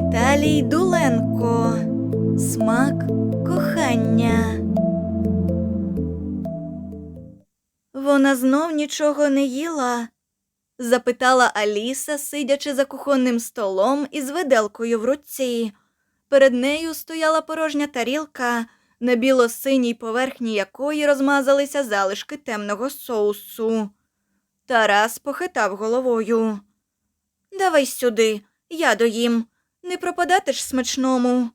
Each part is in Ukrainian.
Віталій Дуленко. Смак кохання. Вона знов нічого не їла? запитала Аліса, сидячи за кухонним столом із виделкою в руці. Перед нею стояла порожня тарілка, на біло-синій поверхні якої розмазалися залишки темного соусу. Тарас похитав головою. Давай сюди, я доїм. Не пропадати ж смачному.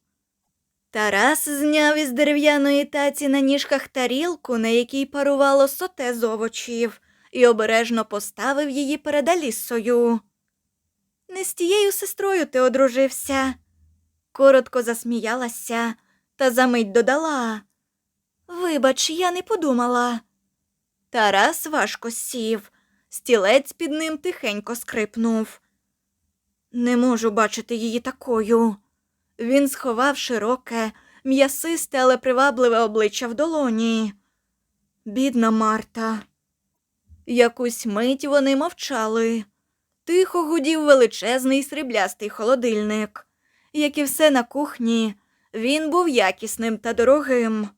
Тарас зняв із дерев'яної таці на ніжках тарілку, на якій парувало соте з овочів, і обережно поставив її перед Алісою. Не з тією сестрою ти одружився. Коротко засміялася та замить додала. Вибач, я не подумала. Тарас важко сів, стілець під ним тихенько скрипнув. Не можу бачити її такою. Він сховав широке, м'ясисте, але привабливе обличчя в долоні. Бідна Марта. Якусь мить вони мовчали. Тихо гудів величезний сріблястий холодильник. Як і все на кухні, він був якісним та дорогим.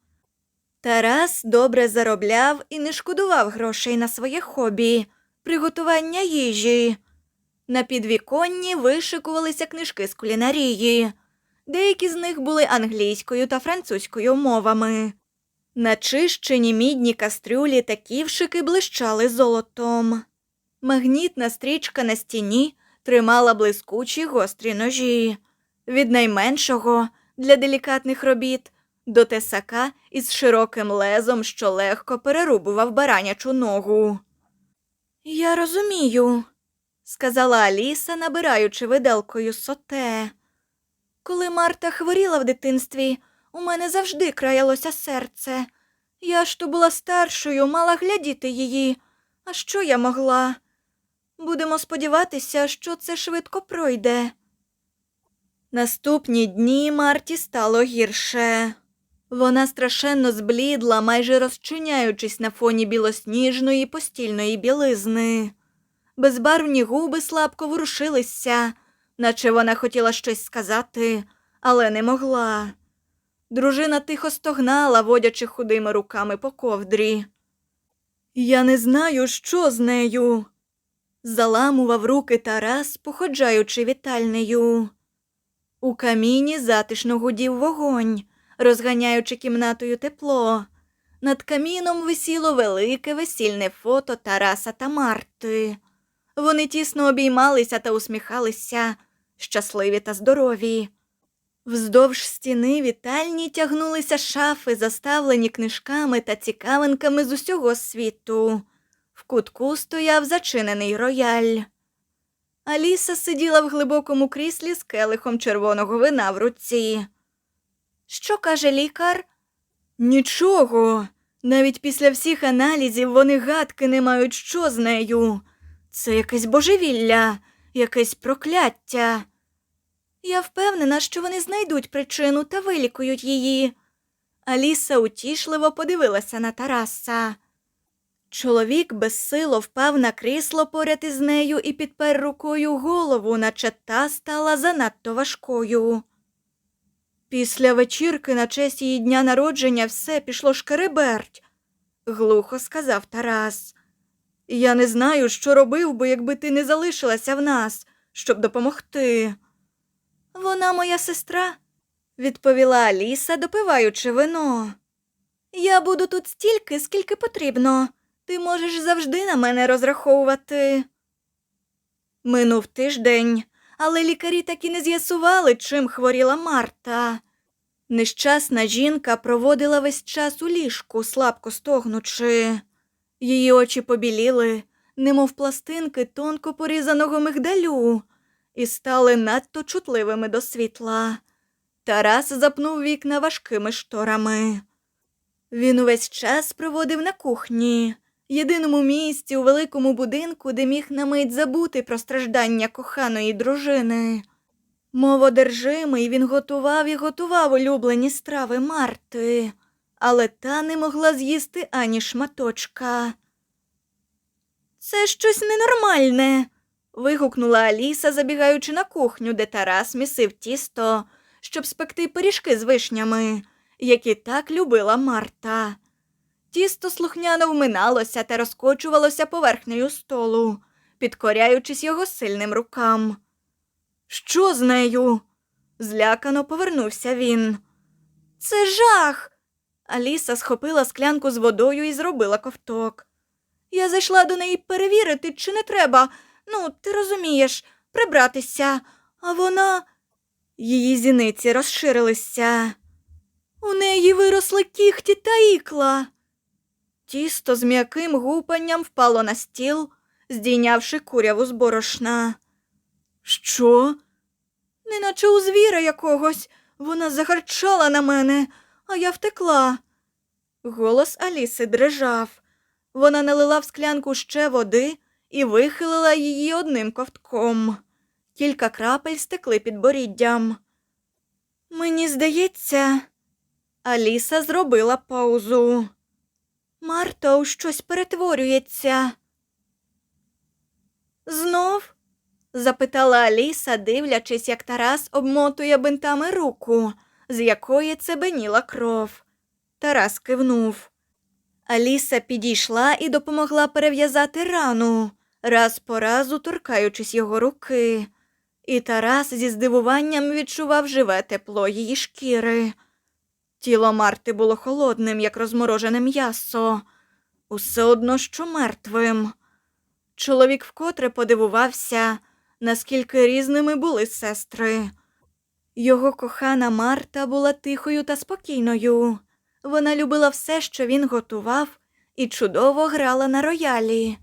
Тарас добре заробляв і не шкодував грошей на своє хобі приготування їжі. На підвіконні вишикувалися книжки з кулінарії. Деякі з них були англійською та французькою мовами. Начищені мідні кастрюлі та ківшики блищали золотом. Магнітна стрічка на стіні тримала блискучі гострі ножі. Від найменшого для делікатних робіт до тесака із широким лезом, що легко перерубував баранячу ногу. Я розумію, сказала Аліса, набираючи виделкою соте. Коли Марта хворіла в дитинстві, у мене завжди краялося серце. Я ж то була старшою, мала глядіти її. А що я могла? Будемо сподіватися, що це швидко пройде. Наступні дні Марті стало гірше. Вона страшенно зблідла, майже розчиняючись на фоні білосніжної постільної білизни. Безбарвні губи слабко ворушилися, наче вона хотіла щось сказати, але не могла. Дружина тихо стогнала, водячи худими руками по ковдрі. Я не знаю, що з нею. Заламував руки Тарас, походжаючи вітальнею. У каміні затишно гудів вогонь, розганяючи кімнатою тепло. Над каміном висіло велике весільне фото Тараса та Марти. Вони тісно обіймалися та усміхалися, щасливі та здорові. Вздовж стіни вітальні тягнулися шафи, заставлені книжками та цікавинками з усього світу. В кутку стояв зачинений рояль. Аліса сиділа в глибокому кріслі з келихом червоного вина в руці. Що каже лікар? Нічого. Навіть після всіх аналізів вони гадки не мають, що з нею. Це якесь божевілля, якесь прокляття. Я впевнена, що вони знайдуть причину та вилікують її. Аліса утішливо подивилася на Тараса. Чоловік безсило впав на крісло поряд із нею і підпер рукою голову, наче та стала занадто важкою. Після вечірки на честь її дня народження все пішло шкереберть, глухо сказав Тарас. Я не знаю, що робив би, якби ти не залишилася в нас, щоб допомогти. Вона моя сестра, відповіла Аліса, допиваючи вино. Я буду тут стільки, скільки потрібно. Ти можеш завжди на мене розраховувати. Минув тиждень, але лікарі так і не з'ясували, чим хворіла Марта. Нещасна жінка проводила весь час у ліжку, слабко стогнучи. Її очі побіліли, немов пластинки тонко порізаного мигдалю, і стали надто чутливими до світла. Тарас запнув вікна важкими шторами. Він увесь час проводив на кухні, єдиному місці у великому будинку, де міг на мить забути про страждання коханої дружини. Моводержимий він готував і готував улюблені страви Марти, але та не могла з'їсти ані шматочка. Це щось ненормальне, вигукнула Аліса, забігаючи на кухню, де Тарас місив тісто, щоб спекти пиріжки з вишнями, які так любила Марта. Тісто слухняно вминалося та розкочувалося поверхнею столу, підкоряючись його сильним рукам. Що з нею? злякано повернувся він. Це жах. Аліса схопила склянку з водою і зробила ковток. Я зайшла до неї перевірити, чи не треба, ну, ти розумієш, прибратися, а вона. Її зіниці розширилися. У неї виросли кіхті та ікла. Тісто з м'яким гупанням впало на стіл, здійнявши куряву з борошна. Що? Неначе у звіра якогось. Вона загарчала на мене, а я втекла. Голос Аліси дрижав. Вона налила в склянку ще води і вихилила її одним ковтком. Кілька крапель стекли під боріддям. Мені здається, Аліса зробила паузу. Марта у щось перетворюється. Знов? запитала Аліса, дивлячись, як Тарас обмотує бинтами руку, з якої цебеніла кров. Тарас кивнув. Аліса підійшла і допомогла перев'язати рану, раз по разу торкаючись його руки. І Тарас зі здивуванням відчував живе тепло її шкіри. Тіло Марти було холодним, як розморожене м'ясо, усе одно що мертвим. Чоловік вкотре подивувався, наскільки різними були сестри. Його кохана Марта була тихою та спокійною. Вона любила все, що він готував, і чудово грала на роялі.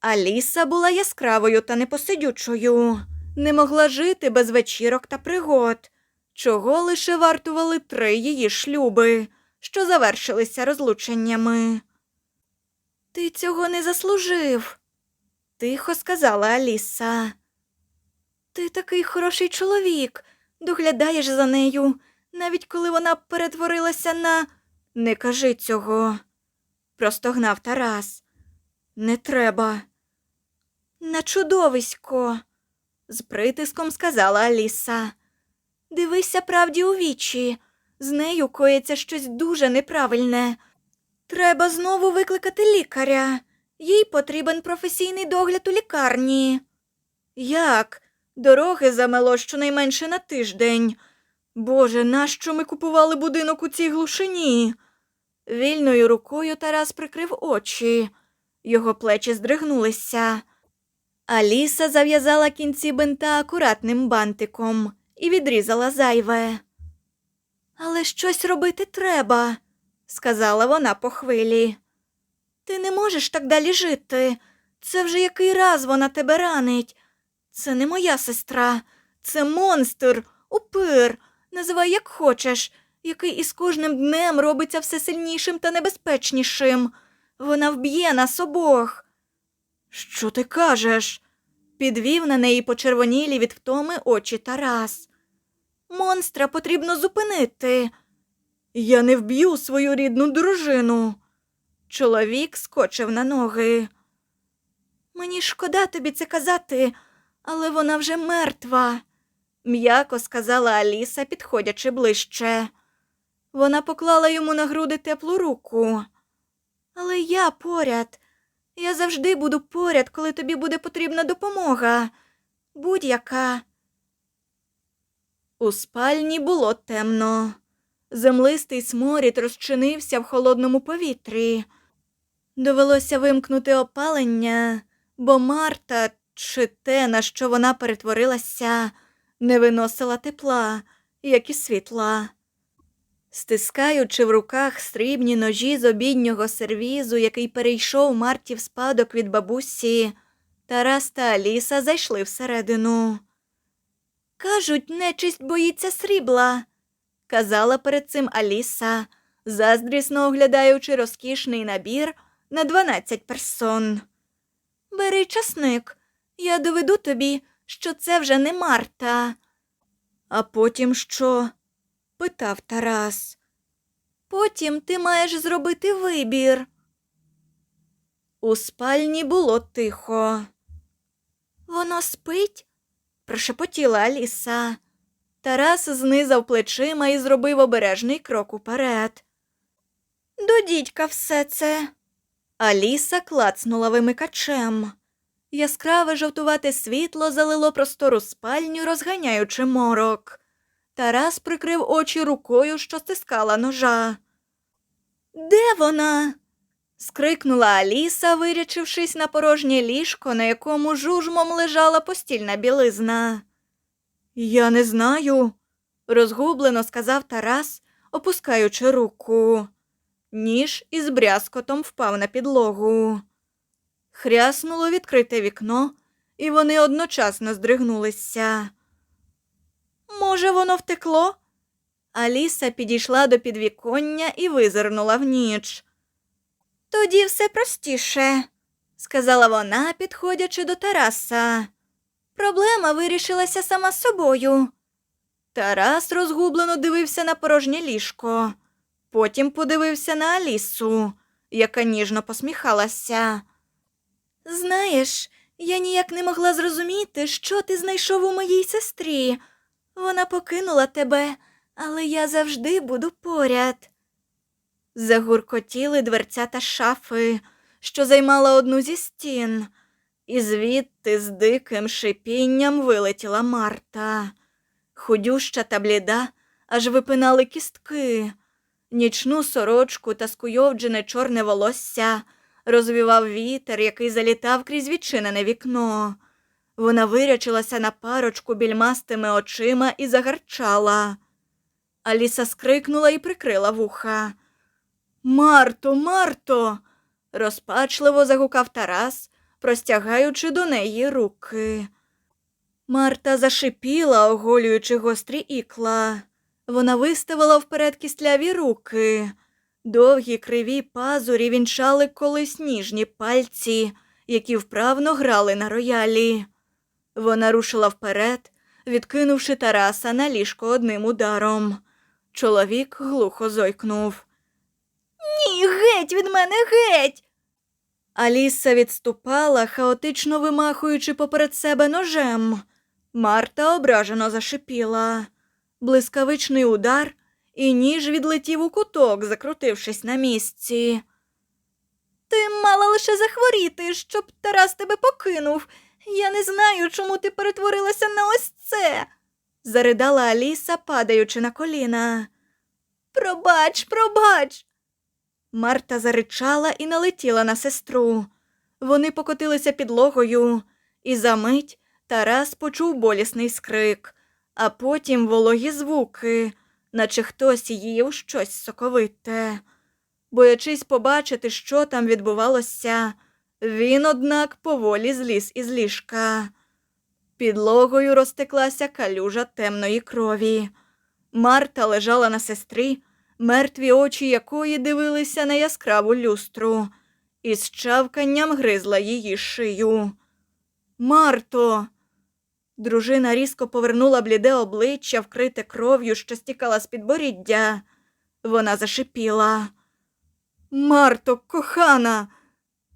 Аліса була яскравою та непосидючою, не могла жити без вечірок та пригод, чого лише вартували три її шлюби, що завершилися розлученнями. Ти цього не заслужив, тихо сказала Аліса. Ти такий хороший чоловік, доглядаєш за нею, навіть коли вона перетворилася на. Не кажи цього, простогнав Тарас. Не треба. На чудовисько, з притиском сказала Аліса. Дивися правді у вічі. З нею коїться щось дуже неправильне. Треба знову викликати лікаря. Їй потрібен професійний догляд у лікарні. Як? Дороги замело щонайменше на тиждень. Боже, нащо ми купували будинок у цій глушині? Вільною рукою Тарас прикрив очі. Його плечі здригнулися. Аліса зав'язала кінці бинта акуратним бантиком і відрізала зайве. Але щось робити треба, сказала вона по хвилі. Ти не можеш так далі жити. Це вже який раз вона тебе ранить. Це не моя сестра, це монстр, упир, називай як хочеш, який із кожним днем робиться все сильнішим та небезпечнішим. Вона вб'є нас обох. Що ти кажеш? підвів на неї почервонілі від втоми очі Тарас. Монстра потрібно зупинити. Я не вб'ю свою рідну дружину. Чоловік скочив на ноги. Мені шкода тобі це казати, але вона вже мертва, м'яко сказала Аліса, підходячи ближче. Вона поклала йому на груди теплу руку. Але я поряд. Я завжди буду поряд, коли тобі буде потрібна допомога. Будь-яка. У спальні було темно. Землистий сморід розчинився в холодному повітрі. Довелося вимкнути опалення, бо Марта, чи те, на що вона перетворилася, не виносила тепла, як і світла. Стискаючи в руках срібні ножі з обіднього сервізу, який перейшов Марті в спадок від бабусі, Тарас та Аліса зайшли всередину. Кажуть, нечисть боїться срібла, казала перед цим Аліса, заздрісно оглядаючи розкішний набір на дванадцять персон. Бери часник, я доведу тобі, що це вже не Марта. А потім що? питав Тарас. Потім ти маєш зробити вибір. У спальні було тихо. Воно спить? прошепотіла Аліса. Тарас знизав плечима і зробив обережний крок уперед. До дідька все це. Аліса клацнула вимикачем. Яскраве жовтувате світло залило простору спальню, розганяючи морок. Тарас прикрив очі рукою, що стискала ножа. Де вона? скрикнула Аліса, вирячившись на порожнє ліжко, на якому жужмом лежала постільна білизна. Я не знаю, розгублено сказав Тарас, опускаючи руку. Ніж із брязкотом впав на підлогу. Хряснуло відкрите вікно, і вони одночасно здригнулися. Може, воно втекло? Аліса підійшла до підвіконня і визирнула в ніч. Тоді все простіше, сказала вона, підходячи до Тараса. Проблема вирішилася сама собою. Тарас розгублено дивився на порожнє ліжко, потім подивився на Алісу, яка ніжно посміхалася. Знаєш, я ніяк не могла зрозуміти, що ти знайшов у моїй сестрі. Вона покинула тебе, але я завжди буду поряд. Загуркотіли дверцята шафи, що займала одну зі стін, і звідти з диким шипінням вилетіла Марта. Худюща та бліда, аж випинали кістки. Нічну сорочку та скуйовджене чорне волосся розвівав вітер, який залітав крізь відчинене вікно. Вона вирячилася на парочку більмастими очима і загарчала. Аліса скрикнула і прикрила вуха. Марто, Марто. розпачливо загукав Тарас, простягаючи до неї руки. Марта зашипіла, оголюючи гострі ікла. Вона виставила вперед кістляві руки. Довгі криві пазурі вінчали колись ніжні пальці, які вправно грали на роялі. Вона рушила вперед, відкинувши Тараса на ліжко одним ударом. Чоловік глухо зойкнув. Ні, геть від мене, геть. Аліса відступала, хаотично вимахуючи поперед себе ножем. Марта ображено зашипіла. Блискавичний удар, і ніж відлетів у куток, закрутившись на місці. Ти мала лише захворіти, щоб Тарас тебе покинув. Я не знаю, чому ти перетворилася на ось це. заридала Аліса, падаючи на коліна. Пробач, пробач. Марта заричала і налетіла на сестру. Вони покотилися підлогою, і за мить Тарас почув болісний скрик, а потім вологі звуки, наче хтось їв щось соковите. Боячись побачити, що там відбувалося, він, однак, поволі зліз із ліжка. Підлогою розтеклася калюжа темної крові. Марта лежала на сестрі, мертві очі якої дивилися на яскраву люстру, і з чавканням гризла її шию. Марто. Дружина різко повернула бліде обличчя, вкрите кров'ю, що стікала з підборіддя. Вона зашипіла. Марто, кохана,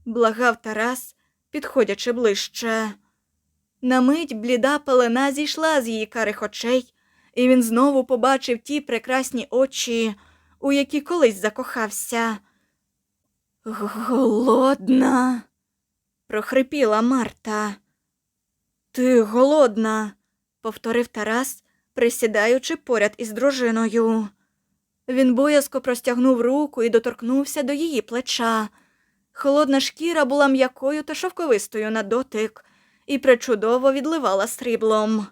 благав Тарас, підходячи ближче. На мить бліда пелена зійшла з її карих очей, і він знову побачив ті прекрасні очі, у які колись закохався. Голодна, прохрипіла Марта. Ти голодна, повторив Тарас, присідаючи поряд із дружиною. Він боязко простягнув руку і доторкнувся до її плеча. Холодна шкіра була м'якою та шовковистою на дотик і причудово відливала сріблом.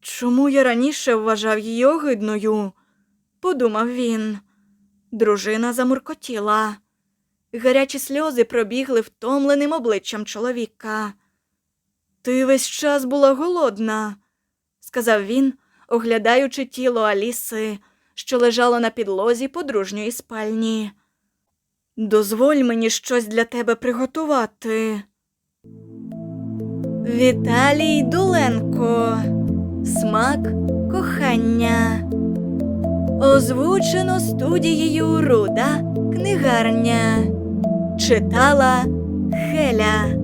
Чому я раніше вважав її огидною? подумав він. Дружина замуркотіла. Гарячі сльози пробігли втомленим обличчям чоловіка. Ти весь час була голодна, сказав він, оглядаючи тіло Аліси, що лежало на підлозі подружньої спальні. Дозволь мені щось для тебе приготувати. Віталій Дуленко. Смак кохання. Озвучено студією Руда Книгарня. Читала Хеля.